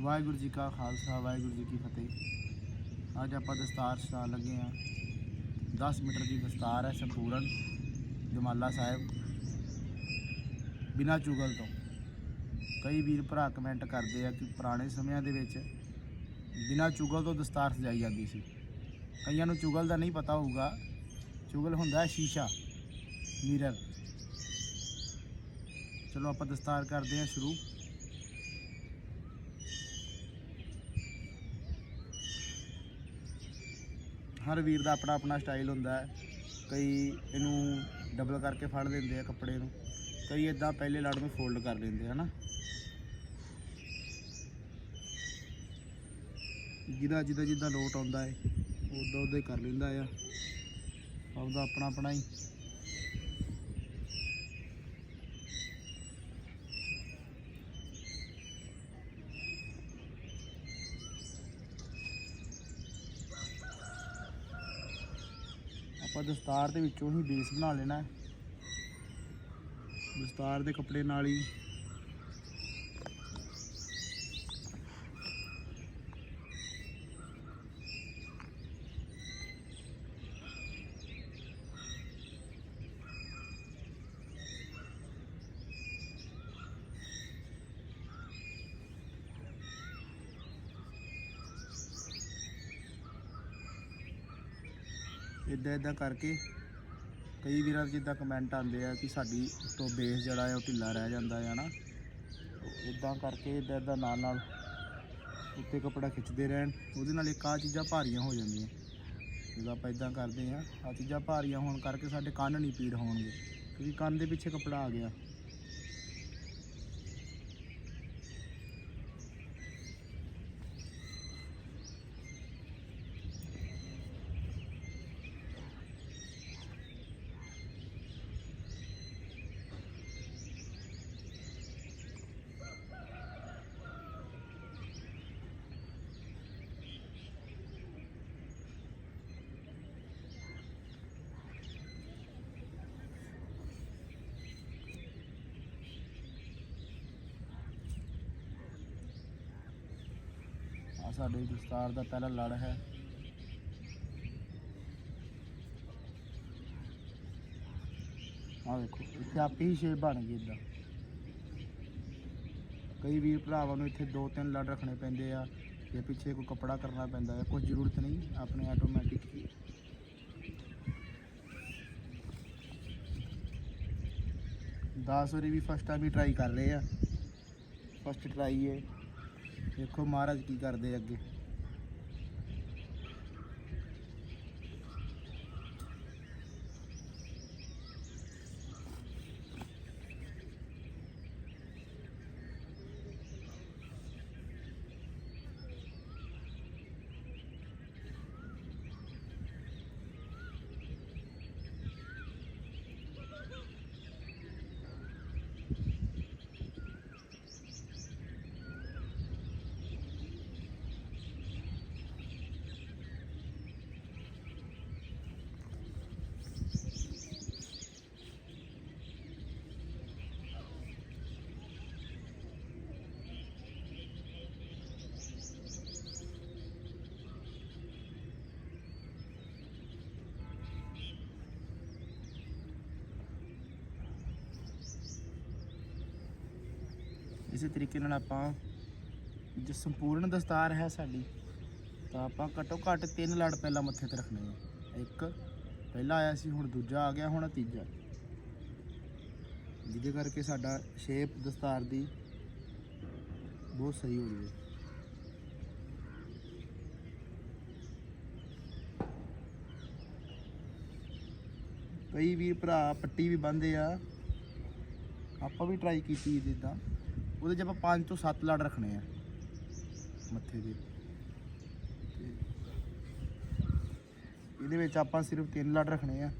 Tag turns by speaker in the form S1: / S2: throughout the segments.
S1: ਵਾਹਿਗੁਰੂ ਜੀ ਕਾ ਖਾਲਸਾ, ਵਾਹਿਗੁਰੂ ਜੀ ਕੀ ਫਤਿਹ। ਅੱਜ ਆਪਾਂ ਦਸਤਾਰ ਸਟਾਰ ਲੱਗੇ ਆ 10 ਮੀਟਰ ਦੀ ਦਸਤਾਰ ਹੈ ਸੰਪੂਰਨ, ਜਮਾਲਾ ਸਾਹਿਬ। ਬਿਨਾ ਚੁਗਲ ਤੋਂ। ਕਈ ਵੀਰ ਭਰਾ ਕਮੈਂਟ ਕਰਦੇ ਆ ਕਿ ਪੁਰਾਣੇ ਸਮਿਆਂ ਦੇ ਵਿੱਚ ਬਿਨਾ ਚੁਗਲ ਤੋਂ ਦਸਤਾਰ ਸਜਾਈ ਜਾਂਦੀ ਸੀ। ਕਈਆਂ ਨੂੰ ਚੁਗਲ ਦਾ ਨਹੀਂ ਪਤਾ ਹੋਊਗਾ। ਚੁਗਲ ਹੁੰਦਾ ਹੈ ਸ਼ੀਸ਼ਾ, ਮਿਰਰ। ਚਲੋ ਆਪਾਂ ਦਸਤਾਰ ਕਰਦੇ ਹਾਂ ਸ਼ੁਰੂ। ਹਰ ਵੀਰ ਦਾ ਆਪਣਾ ਆਪਣਾ ਸਟਾਈਲ ਹੁੰਦਾ ਹੈ। ਕਈ ਇਹਨੂੰ ਡਬਲ ਕਰਕੇ ਫੜ ਲੈਂਦੇ ਆ ਕੱਪੜੇ ਨੂੰ। ਕਈ ਇਦਾਂ ਪਹਿਲੇ ਲੜ ਨੂੰ ਫੋਲਡ ਕਰ ਲੈਂਦੇ ਆ, ਹਨਾ? ਜਿਹਦਾ ਜਿਹਦਾ ਜਿੱਦਾਂ ਲੋਟ ਆਉਂਦਾ ਹੈ ਉਦਾਂ ਉਦਾਂ ਹੀ ਕਰ ਲੈਂਦਾ ਆ। ਆਪਦਾ ਆਪਣਾ ਆਪਣਾ ਹੀ। ਆਪਾਂ ਦਸਤਾਰ ਦੇ ਵਿੱਚੋਂ ਹੀ ਬੇਸ ਬਣਾ ਲੈਣਾ ਹੈ। ਦਸਤਾਰ ਦੇ ਕੱਪੜੇ ਨਾਲ ਹੀ ਇਦਾਂ ਇਦਾਂ ਕਰਕੇ ਕਈ ਵੀਰਾਂ ਦੇ ਜਿੱਦਾਂ ਕਮੈਂਟ ਆਉਂਦੇ ਆ ਕਿ ਸਾਡੀ ਤੋਂ ਬੇਸ ਜਿਹੜਾ ਆ ਉਹ ਢਿੱਲਾ ਰਹਿ ਜਾਂਦਾ ਹੈ ਨਾ ਇਦਾਂ ਕਰਕੇ ਇਦਾਂ ਇਦਾਂ ਨਾਲ ਨਾਲ ਉੱਤੇ ਕੱਪੜਾ ਖਿੱਚਦੇ ਰਹਿਣ, ਉਹਦੇ ਨਾਲ ਇੱਕ ਆ ਚੀਜ਼ਾਂ ਭਾਰੀਆਂ ਹੋ ਜਾਂਦੀਆਂ। ਜਦੋਂ ਆਪਾਂ ਇਦਾਂ ਕਰਦੇ ਆ ਆ ਚੀਜ਼ਾਂ ਭਾਰੀਆਂ ਹੋਣ ਕਰਕੇ ਸਾਡੇ ਕੰਨ ਨਹੀਂ ਪੀੜ ਹੋਣਗੇ, ਕਿਉਂਕਿ ਕੰਨ ਦੇ ਪਿੱਛੇ ਕੱਪੜਾ ਆ ਗਿਆ ਆ ਸਾਡੇ ਦਸਤਾਰ ਦਾ ਪਹਿਲਾ ਲੜ ਹੈ। ਆ ਵੇਖੋ, ਇੱਥੇ ਆਪੇ ਹੀ ਸ਼ੇਪ ਬਣ ਗਈ ਇਦਾਂ। ਕਈ ਵੀਰ ਭਰਾਵਾਂ ਨੂੰ ਇੱਥੇ ਦੋ ਤਿੰਨ ਲੜ ਰੱਖਣੇ ਪੈਂਦੇ ਆ, ਜਾਂ ਪਿੱਛੇ ਕੋਈ ਕੱਪੜਾ ਕਰਨਾ ਪੈਂਦਾ ਹੈ, ਕੋਈ ਜ਼ਰੂਰਤ ਨਹੀਂ, ਆਪਣੇ ਆਟੋਮੈਟਿਕ ਹੀ। ਦਸ ਵਾਰੀ ਵੀ ਫਸਟ ਟਾਈਮ ਹੀ ਟਰਾਈ ਕਰ ਰਹੇ ਆ। ਫਸਟ ਟਰਾਈ ਹੈ ਦੇਖੋ ਮਹਾਰਾਜ ਕੀ ਕਰਦੇ ਅੱਗੇ। ਇਸੇ ਤਰੀਕੇ ਨਾਲ ਆਪਾਂ ਜੋ ਸੰਪੂਰਨ ਦਸਤਾਰ ਹੈ ਸਾਡੀ, ਤਾਂ ਆਪਾਂ ਘੱਟੋ ਘੱਟ ਤਿੰਨ ਲੜ ਪਹਿਲਾਂ ਮੱਥੇ ਤੇ ਰੱਖਣੇ ਆ। ਇੱਕ ਪਹਿਲਾ ਆਇਆ ਸੀ, ਹੁਣ ਦੂਜਾ ਆ ਗਿਆ, ਹੁਣ ਤੀਜਾ। ਜਿਹਦੇ ਕਰਕੇ ਸਾਡਾ ਸ਼ੇਪ ਦਸਤਾਰ ਦੀ ਬਹੁਤ ਸਹੀ ਹੋ ਗਈ ਹੈ। ਕਈ ਵੀਰ ਭਰਾ ਪੱਟੀ ਵੀ ਬੰਨਦੇ ਆ। ਆਪਾਂ ਵੀ ਟਰਾਈ ਕੀਤੀ ਜਿੱਦਾਂ। ਉਹਦੇ 'ਚ ਆਪਾਂ 5 ਤੋਂ 7 ਲੜ ਰੱਖਣੇ ਆ। ਮੱਥੇ ਦੇ। ਤੇ ਇਹਦੇ ਵਿੱਚ ਆਪਾਂ ਸਿਰਫ 3 ਲੜ ਰੱਖਣੇ ਆ।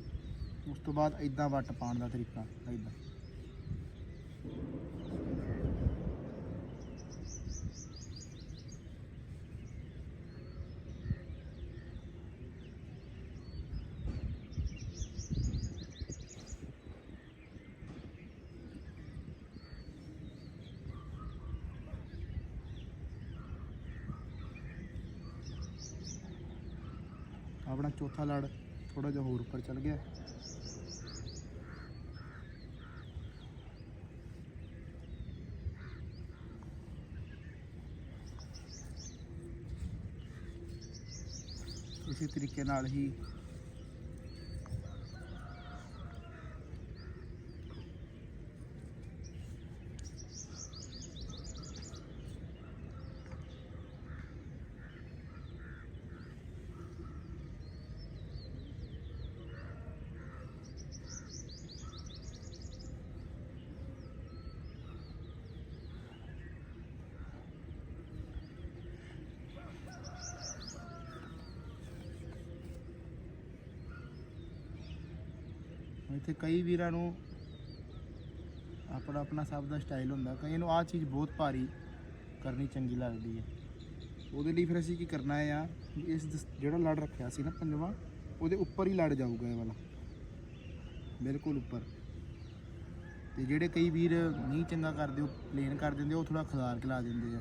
S1: ਉਸ ਤੋਂ ਬਾਅਦ ਇਦਾਂ ਵੱਟ ਪਾਉਣ ਦਾ ਤਰੀਕਾ ਇਦਾਂ ਆਪਣਾ ਚੌਥਾ ਲੜ ਥੋੜਾ ਜਿਹਾ ਹੋਰ ਉੱਪਰ ਚੱਲ ਗਿਆ। ਇਸੇ ਤਰੀਕੇ ਨਾਲ ਹੀ ਇੱਥੇ ਕਈ ਵੀਰਾਂ ਨੂੰ ਆਪਣਾ ਆਪਣਾ ਸਭ ਦਾ ਸਟਾਈਲ ਹੁੰਦਾ। ਕਈਆਂ ਨੂੰ ਆਹ ਚੀਜ਼ ਬਹੁਤ ਭਾਰੀ ਕਰਨੀ ਚੰਗੀ ਲੱਗਦੀ ਹੈ। ਉਹਦੇ ਲਈ ਫਿਰ ਅਸੀਂ ਕੀ ਕਰਨਾ ਹੈ ਆ ਇਸ ਦਸ- ਜਿਹੜਾ ਲੜ ਰੱਖਿਆ ਸੀ ਨਾ ਪੰਜਵਾਂ, ਉਹਦੇ ਉੱਪਰ ਹੀ ਲੜ ਜਾਊਗਾ ਇਹ ਵਾਲਾ। ਬਿਲਕੁਲ ਉੱਪਰ। ਤੇ ਜਿਹੜੇ ਕਈ ਵੀਰ ਨਹੀਂ ਚੰਗਾ ਕਰਦੇ, ਉਹ ਪਲੇਨ ਕਰ ਦਿੰਦੇ, ਉਹ ਥੋੜਾ ਖਿਲਾਰ ਖਿਲਾ ਦਿੰਦੇ ਆ।